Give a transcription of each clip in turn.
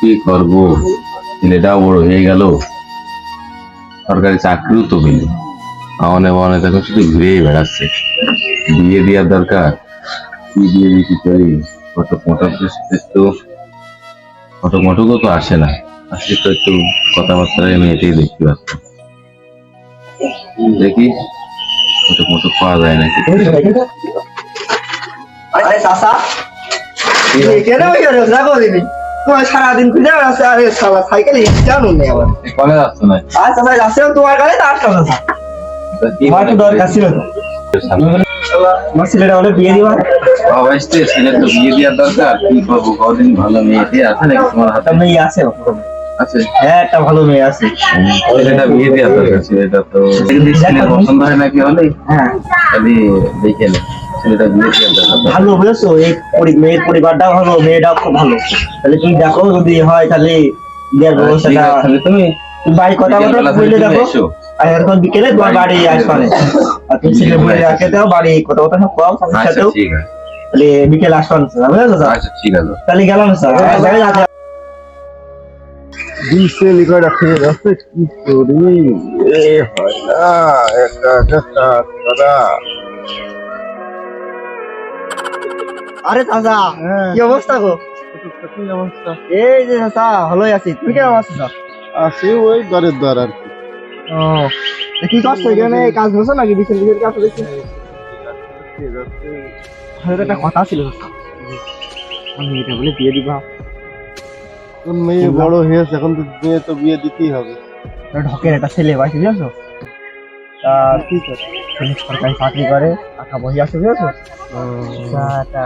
কি করব? ছেলেটাও বড় হয়ে গেল। সরকারি চাকরিও তো পেল। আমানে মনে দেখো শুধু ঘুরেই বেড়াচ্ছে। বিয়ে দেওয়ার দরকার। কি দিয়ে দিই কি করি? ফটো মোটর তো ফটো মোটকও তো আসে না। আজকে তো একটু কথাবার্তা আমি এটাই দেখতে পাচ্ছি। দেখি ফটো মোটক পাওয়া যায় নাকি? আরে চাচা কেন ওই রে রাখো দিদি তোমার সারাদিন খুঁজে বেড়াচ্ছে আরে সালা সাইকেল জানো নেই আবার কলে যাচ্ছে না। আর চাচা যাচ্ছে তোমার কাছে তার কথা তা কি তো দরকার ছিল তো। আমার ছেলেটা হলে বিয়ে দিবা? বাবা আসছে তো বিয়ে দেওয়ার দরকার। কি করব কদিন ভালো মেয়ে দিয়ে আছে নাকি তোমার হাতে? মেয়ে আছে আছে? হ্যাঁ একটা ভালো মেয়ে আছে। ছেলেটা বিয়ে দেওয়ার দরকার ছেলেটা তো পছন্দ হয় নাকি হলে হ্যাঁ। দেখে নে। ভালো বুঝেছ? এই মেয়ের পরিবারটাও ভালো মেয়েটাও খুব ভালো। তাহলে তুমি দেখো যদি হয় তাহলে দেওয়ার ব্যবস্থাটা তুমি তুমি বাড়ি কথা বলে দেখো। আর এখন বিকেলে তোমার বাড়ি আসবানে আর তুমি ছেলে বলে রাখে দাও বাড়ি কথা কথা সব কও আচ্ছা সাথেও তাহলে বিকেল আসবান বুঝেছ? স্যার আচ্ছা ঠিক আছে। তাহলে গেলাম স্যার। দিছে লিখে রাখে রাস্তে কি করি? এ হয় না একা একা কাজ করা আরে চাচা হ্যাঁ। কি অবস্থা গো? কি অবস্থা? এই যে চাচা ভালোই আছি। তুমি কেমন আছো? আছে ওই ঘরের দ্বার আর কি। ও কি করছ এখানে? কাজ করছ নাকি? বিকেল বিকেল কাজ করছ? একটা কথা ছিল বলে বিয়ে দিবা। এখন মেয়ে বড় হয়েছে এখন তো মেয়ে তো বিয়ে দিতেই হবে। ঢকের একটা ছেলে বাড়ি বুঝেছ? তা কি করে তুমি সরকারি চাকরি করে টাকা বহি আছে বুঝেছ? তা।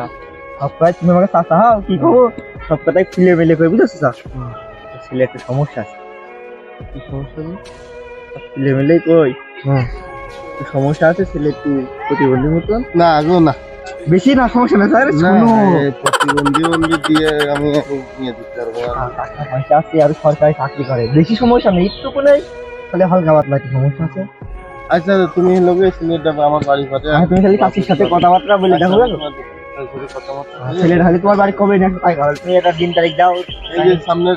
তা সব কাজ তুমি আমাকে চাচা হাও কি করব সব কথাই মেলে করে বুঝেছ ছেলে একটা সমস্যা আছে। কি সমস্যা মেলেই কই? হ্যাঁ সমস্যা আছে ছেলে একটু প্রতিবন্ধী মতন? না না। বেশি না সমস্যা না স্যার শুনো প্রতিবন্ধী বন্ধী দিয়ে আমি নিয়ে দিতে পারব। টাকা পয়সা আছে আর সরকারি চাকরি করে। বেশি সমস্যা নেই একটু নেই তাহলে হালকা পাতলা একটু সমস্যা আছে। আচ্ছা তুমি লোকে ছেলেটা আমার বাড়ি পাঠে আর তুমি খালি কাকির সাথে কথাবার্তা বলে দেখো আর ছেলের খালি তোমার বাড়ি কবে করো তুমি একটা দিন তারিখ দাও। এই যে সামনের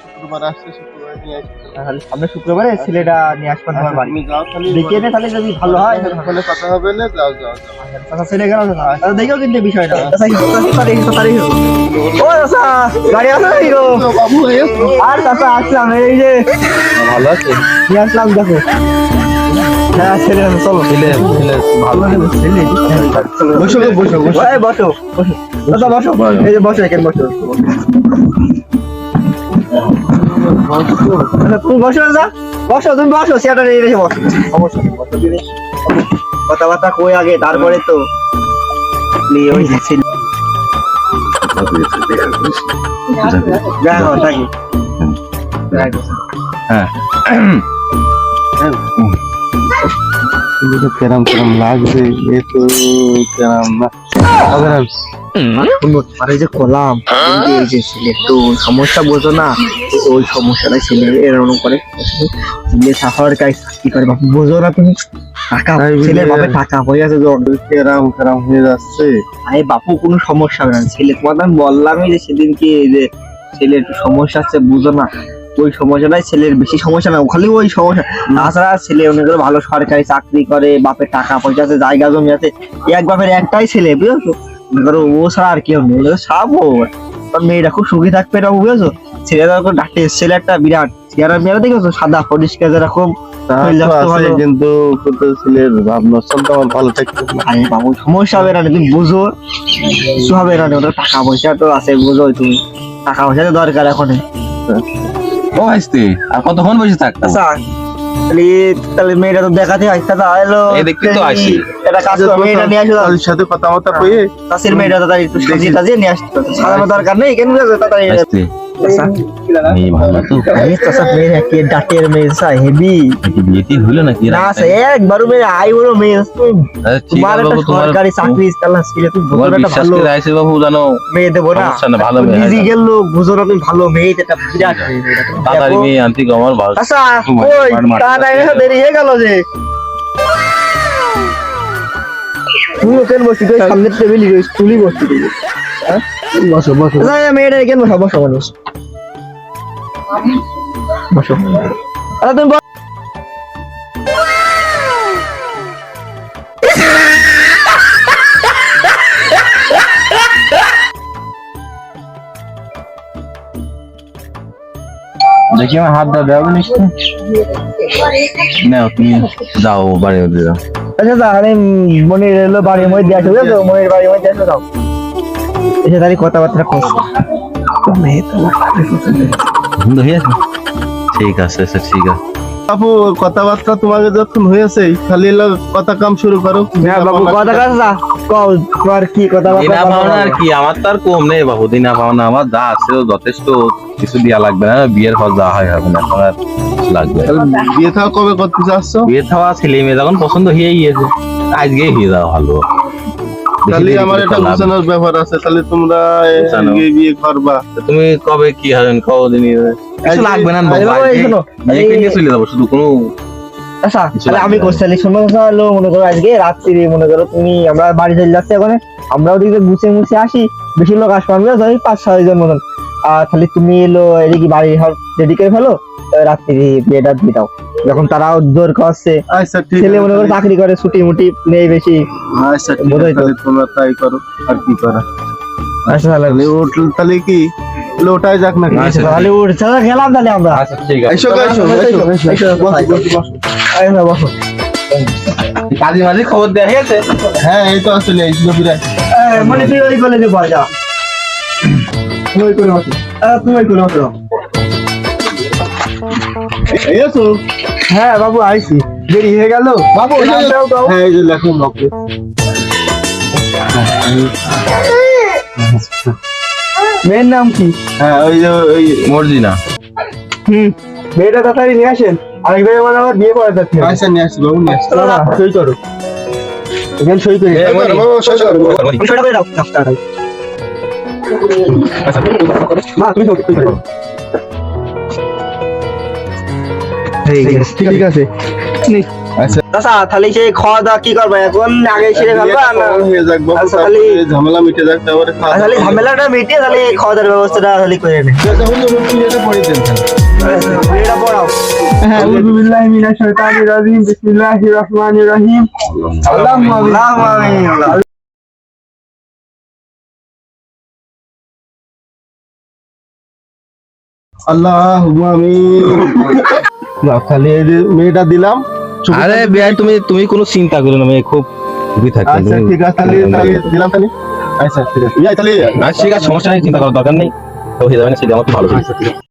শুক্রবার আসছে শুক্রবার নিয়ে আসবে। তাহলে সামনে শুক্রবারে ছেলেটা নিয়ে আসবে তোমার বাড়ি। তুমি যাও খালি দেখিয়ে নে তাহলে যদি ভালো হয়। তাহলে কথা হবে না যাও যাও যাও। চাচা ছেলে গেল না তাহলে। দেখো কিন্তু বিষয়টা। ও চাচা গাড়ি গো বাবু আর চাচা আসলাম এই যে। ভালো আছে। নিয়ে আসলাম দেখো। হ্যাঁ ছেলে চলো। ছেলে ছেলে ভালো। ছেলে বসো বসো বসো। এই বসো বসো। চাচা বসো। এই যে বসো এখানে বসো। আচ্ছা, তুমি বসো তুমি নিয়ে এসে বসো। সমস্যা নেই, বসো দিদি। কথাবার্তা কই আগে? তারপরে তো নিয়ে ওই যে ছেলে দেখো থাকি। লাগছে এ তো না। হবে না শুনো আরে যে কলাম এই যে ছেলে একটু সমস্যা বোঝো না? ওই সমস্যাটা ছেলে এরকম করে ছেলে সাফার কাজ কি করে বাপু? বোঝো না তুমি? টাকা বাপে টাকা হয়ে আছে যখন। কেরাম কেরাম হয়ে যাচ্ছে। আরে বাপু কোনো সমস্যা হবে না। ছেলে তোমার বললামই যে সেদিনকে যে ছেলে একটু সমস্যা আছে বুঝো না। ওই সমস্যাটাই ছেলের বেশি সমস্যা না খালি ওই সমস্যা। তাছাড়া ছেলে অনেক ভালো সরকারি চাকরি করে বাপের টাকা পয়সা আছে জায়গা জমি আছে এক বাপের একটাই ছেলে বুঝেছ? করো ও ছাড়া আর কেউ নেই সাবো তোর মেয়েটা খুব সুখী থাকবে এটা বুঝেছ? ছেলেটা তো ডাক্তার ছেলে একটা বিরাট চেহারা মেয়েরা দেখেছ? সাদা পরিষ্কার যেরকম। কিন্তু ছেলের ভাবনা চিন্তা আমার ভালো থাকতে আরে বাবু সমস্যা হবে না তুমি বুঝো। কিছু হবে না ওটা টাকা পয়সা তো আছে বুঝো তুমি। টাকা পয়সা তো দরকার এখন। ও আসতে আর কতক্ষণ বসে থাকতো আচ্ছা তাহলে মেয়েটা তো দেখাতে হয় দাদা এলো এই দেখতে তো আসি। এটা কাজ মেয়েটা নিয়ে আসো তাদের সাথে কথাবার্তা কয়ে চাষির মেয়েটা তাড়াতাড়ি সাজিয়ে টাজিয়ে নিয়ে আসতে সাজানো দরকার নেই কেন তাড়াতাড়ি? আসতে মেয়ে ভালো মেয়ে। দেরি হয়ে গেল যে তুই কেন বসছি তুই সামনের টেবিলই রয়েছে তুই বসো বসো মেয়েটা কেন বসা বসা মানুষ বসো। আচ্ছা তুমি বসো। দেখি আমার হাত দাও দেওয়া না তুমি যাও বাড়ি মধ্যে যাও আচ্ছা তাহলে মনির এলো বাড়ির মধ্যে আসো বুঝছ? মনির বাড়ির মধ্যে আসো দাও। এসে তাহলে কথাবার্তা করছ। মেয়ে তোমার বন্ধ হয়ে আছে ঠিক আছে আচ্ছা ঠিক আছে। বাবু কথাবার্তা তোমাকে যখন হয়েছে খালি কথা কাম শুরু করো। হ্যাঁ বাবু কথা কাজা কও তোমার কি কথা দিনা আর কি আমার তো আর কম নেই বাবু দিনা পাওনা আমার যা আছে যথেষ্ট কিছু দিয়া লাগবে না বিয়ের পর যা হয় হবে না এখন লাগবে। বিয়ে থাকা কবে করতে চাচ্ছ? বিয়ে থাওয়া ছেলে মেয়ে যখন পছন্দ হয়ে গিয়েছে আজকে হয়ে যাওয়া ভালো তাহলে আমার একটা গুছানোর ব্যাপার আছে তাহলে তোমরা বিয়ে করবা। তুমি কবে কি হবেন কদিন কিছু লাগবে না বাবা, এই চলে যাব শুধু কোনো আচ্ছা তাহলে আমি শোনো হলো মনে করো আজকে রাত্রি মনে করো তুমি আমরা বাড়ি চলে যাচ্ছি ওখানে আমরা ওদিকে গুছিয়ে মুছে আসি বেশি লোক আসব আমরা ওই পাঁচ ছয় জন মতন। আর তাহলে তুমি এলো এদিকে বাড়ি রেডি করে ফেলো রাত্রি বিয়েটা দিয়ে দাও। যখন তারাও জোর করছে আচ্ছা ঠিক ছেলে মনে করো চাকরি করে ছুটি মুটি নেই বেশি আচ্ছা ঠিক আছে তো। তোমরা তাই করো আর কি করা আচ্ছা তাহলে তাহলে ওট তাহলে কি যাক না আচ্ছা। তাহলে উঠ তাহলে গেলাম তাহলে আমরা আচ্ছা ঠিক আছে এসো এসো এসো এসো বসো, বসো, বসো। আচ্ছা, বসো কাজে মাঝে খবর দেওয়া হয়েছে হ্যাঁ এই তো আসলে এই মানে তুই ওই কলেজে পড় যা তুমি ওই করে বসো আহ, তুমি ওই করে বসো এই আছো হ্যাঁ বাবু আইছি। দেরি হয়ে গেল? বাবু নামটাও দাও হ্যাঁ এই যে লেখো বাবু। মেয়ের নাম কি? হ্যাঁ ওই যে ওই মর্জিনা। হুম মেয়েটা তাড়াতাড়ি নিয়ে আসেন। আরেকবার আমার বিয়ে করা যাচ্ছে আচ্ছা নিয়ে আসি বাবু নিয়ে আসি না সই করো। এখানে সই করি। বাবু, সই করো। সইটা করে দাও। টাকাটাই মা তুমি সই সই করো ঠিক আছে আচ্ছা আচ্ছা তাহলে সেই খাওয়া দাওয়া কি করবো এখন আগে সেরে ফেলবো বিয়েটা না কখন হয়ে যাক বাবু আচ্ছা, তারপরে তাহলে- ঝামেলা মিটে যাক তারপরে খাওয়া তাহলে দাওয়া হবে। ঝামেলাটা মিটিয়ে তাহলে খাওয়া দাওয়ার ব্যবস্থাটা তাহলে করে নে আচ্ছা, হুজুর, হুজুর, এটা পড়ে দেন তাহলে। এটা পড়াও أعوذ بالله من الشيطان الرجيم بسم الله الرحمن الرحيم اللهم আল্লাহু আমিন আল্লাহ এই যে মেয়েটা দিলাম। আরে বিয়াই তুমি তুমি কোনো চিন্তা করো না আমি খুব খুবই থাকি আচ্ছা ঠিক আছে তাহলে তাহলে দিলাম তাহলে। আচ্ছা ঠিক আছে। ইয়াই তাহলে আচ্ছা ঠিক আছে সমস্যা নেই চিন্তা করার দরকার নেই। তো হয়ে যাবে না সেটা আমার ভালো আচ্ছা ঠিক আছে।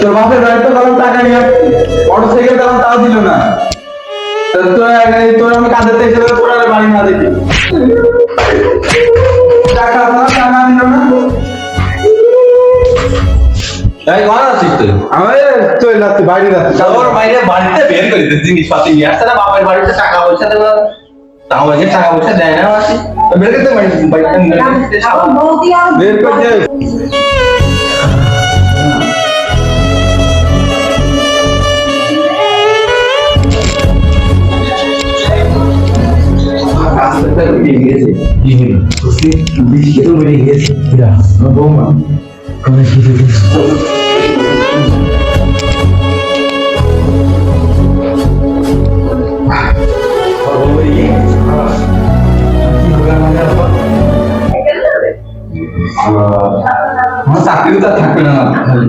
তোর বাপের বাড়িতে গেলাম টাকা নিয়ে মোটর সাইকেল গেলাম তাও দিল না। তোর তোর আমি কাঁদে দেখে তোর বাড়ি না দেখি। টাকা এই ঘর আছিস তুই। আমি চলে যাচ্ছি বাড়ি যাচ্ছি তোর বাইরে বাড়িতে বের করে দিস জিনিসপাতি নিয়ে। আসছে না বাপের বাড়িতে টাকা পয়সা দেবে। তাও আগে টাকা পয়সা দেয় না আসি বের করতে পারি বাড়িতে বের করে আমার চাকরি তো আর থাকবে না। হ্যাঁ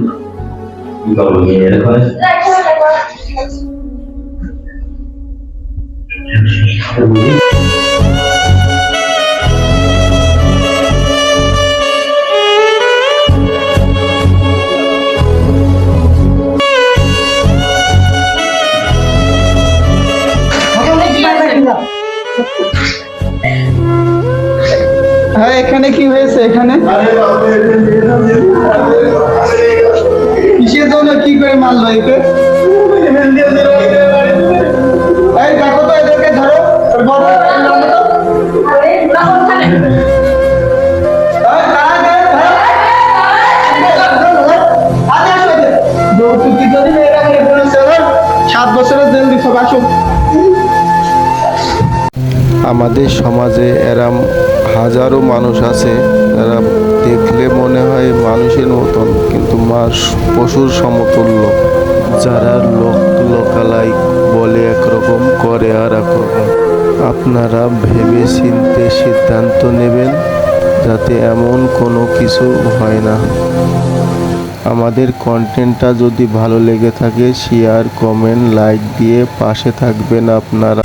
করে এই দেখো তো এদেরকে ধরো। সাত বছরের আমাদের সমাজে এরম হাজারো মানুষ আছে যারা দেখলে মনে হয় মানুষের মতন, কিন্তু মাস পশুর সমতুল্য। যারা লোক লোকালাই বলে একরকম, করে আর একরকম। আপনারা ভেবে চিনতে সিদ্ধান্ত নেবেন যাতে এমন কোনো কিছু হয় না। আমাদের কন্টেন্টটা যদি ভালো লেগে থাকে শেয়ার কমেন্ট লাইক দিয়ে পাশে থাকবেন আপনারা।